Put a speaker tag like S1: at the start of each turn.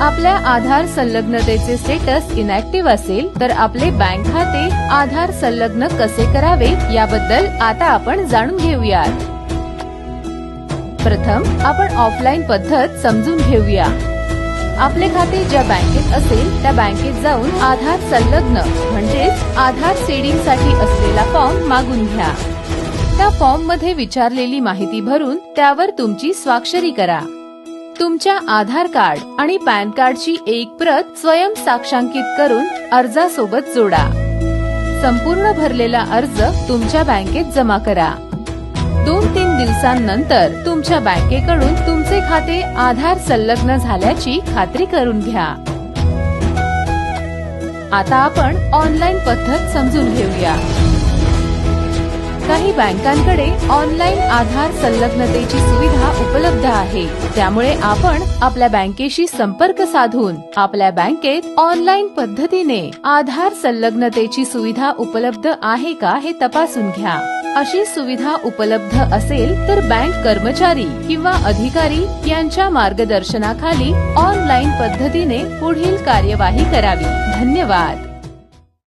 S1: आपल्या आधार संलग्नतेचे status inactive असेल तर आपले बँक खाते आधार संलग्न कसे करावे याबद्दल आता आपण जाणून घेऊयात. प्रथम आपण ऑफलाईन पद्धत समजून घेऊया. आपले खाते ज्या बँकेत असेल त्या बँकेत जाऊन आधार संलग्न म्हणजेच आधार सेडिंगसाठी असलेला फॉर्म मागून घ्या. त्या फॉर्ममध्ये विचारलेली माहिती भरून त्यावर तुमची स्वाक्षरी करा. तुमच्या आधार कार्ड आणि पॅन कार्डची एक प्रत स्वयं साक्षांकित करून अर्जासोबत जोडा. संपूर्ण भरलेला अर्ज तुमच्या बँकेत जमा करा. दोन तीन दिवसांनंतर तुमच्या बँकेकडून तुमचे खाते आधार संलग्न झाल्याची खात्री करून घ्या. आता आपण ऑनलाईन पद्धत समजून घेऊया. काही बँकांकडे ऑनलाईन आधार संलग्नतेची सुविधा उपलब्ध आहे. त्यामुळे आपण आपल्या बँकेशी संपर्क साधून आपल्या बँकेत ऑनलाईन पद्धतीने आधार संलग्नतेची सुविधा उपलब्ध आहे का हे तपासून घ्या. अशी सुविधा उपलब्ध असेल तर बँक कर्मचारी किंवा अधिकारी यांच्या मार्गदर्शनाखाली ऑनलाईन पद्धतीने पुढील कार्यवाही करावी. धन्यवाद.